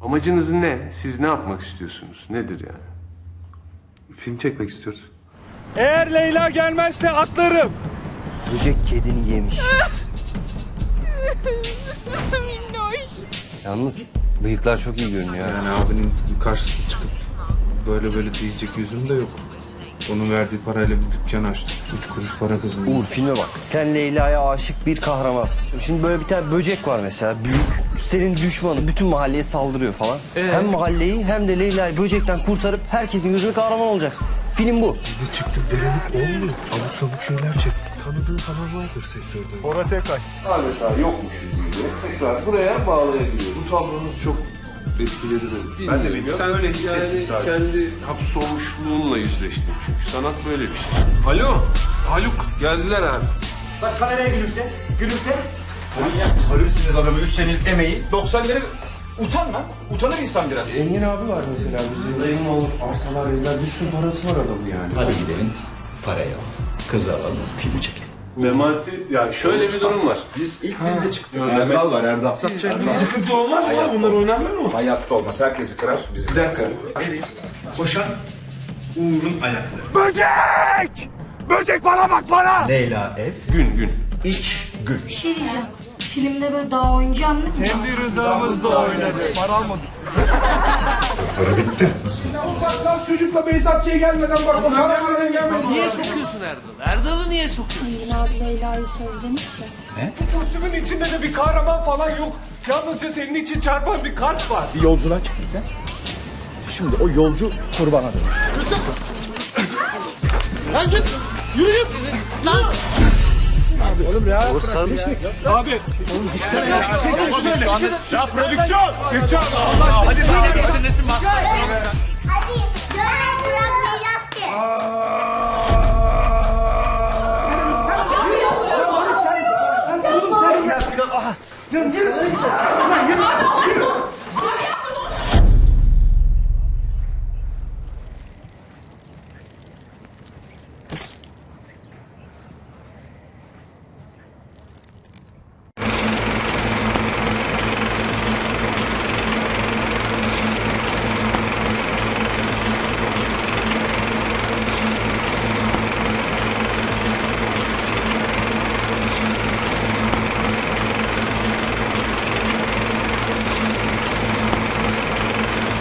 Amacınız ne? Siz ne yapmak istiyorsunuz? Nedir yani? Film çekmek istiyoruz. Eğer Leyla gelmezse atlarım. Böcek kedini yemiş. Minnoş. Yalnız bıyıklar çok iyi görünüyor. Yani abinin karşısına çıkıp böyle böyle diyecek yüzüm de yok. Onun verdiği parayla bir dükkan açtık. Üç kuruş para kazandık. Uğur filme bak. Sen Leyla'ya aşık bir kahramansın. Şimdi böyle bir tane böcek var mesela büyük. Senin düşmanı bütün mahalleye saldırıyor falan. Hem mahalleyi hem de Leyla'yı böcekten kurtarıp herkesin gözünde kahraman olacaksın. Film bu. Biz de çıktık denedik olmuyor. Abuk sabuk şeyler çektik. Tanıdığı falan vardır sektörde. Bora Tekay. adeta yokmuşuz gibi tekrar buraya bağlayabiliyoruz. Bu tablonuz çok etkiledi beni. Ben de bilmiyorum. Sen öyle yani hissettim sadece. kendi hapsolmuşluğunla yüzleştin çünkü. Sanat böyle bir şey. Alo, Haluk geldiler abi. Bak kameraya gülümse. Gülümse. Sarıyorsunuz adamı 3 senelik emeği. 90 lira utan lan. Utanır insan biraz. Zengin abi var mesela bizim. Emin olur. Arsalar, evler bir sürü parası var adamın yani. Hadi gidelim, parayı alalım, kızı alalım, filmi çekelim. Memati, ya şöyle bir durum var. Biz ilk biz de çıktık. Erdal var Erdal. Sıkıntı olmaz mı? Bunlar oynanmıyor mu? Hayatta olmasa herkesi kırar. Bizi Bir dakika. Koşan Uğur'un ayakları. Böcek! Böcek bana bak bana! Leyla ev, Gün gün. iç gün. Bir şey diyeceğim. Filmde ben daha oynayacağım değil mi? Kendi rızamızla oynadı. Para almadık. Para bitti. Nasıl? Lan çocukla Behzatçı'ya gelmeden bak. O kameradan gelmedi. Niye sokuyorsun Erdal'ı? Erdal'ı niye sokuyorsun? Abi Leyla'yı sözlemiş ya. Kostümün içinde de bir kahraman falan yok. Yalnızca senin için çarpan bir kart var. bir yolculuğa çıktın sen. Şimdi o yolcu kurbana dönüş. Abi. Çekil şöyle. Ya prodüksiyon. Allah Hadi sen de misin resim bak. Hadi gören bırakmayacağız ki. Barış sen. Oğlum sen.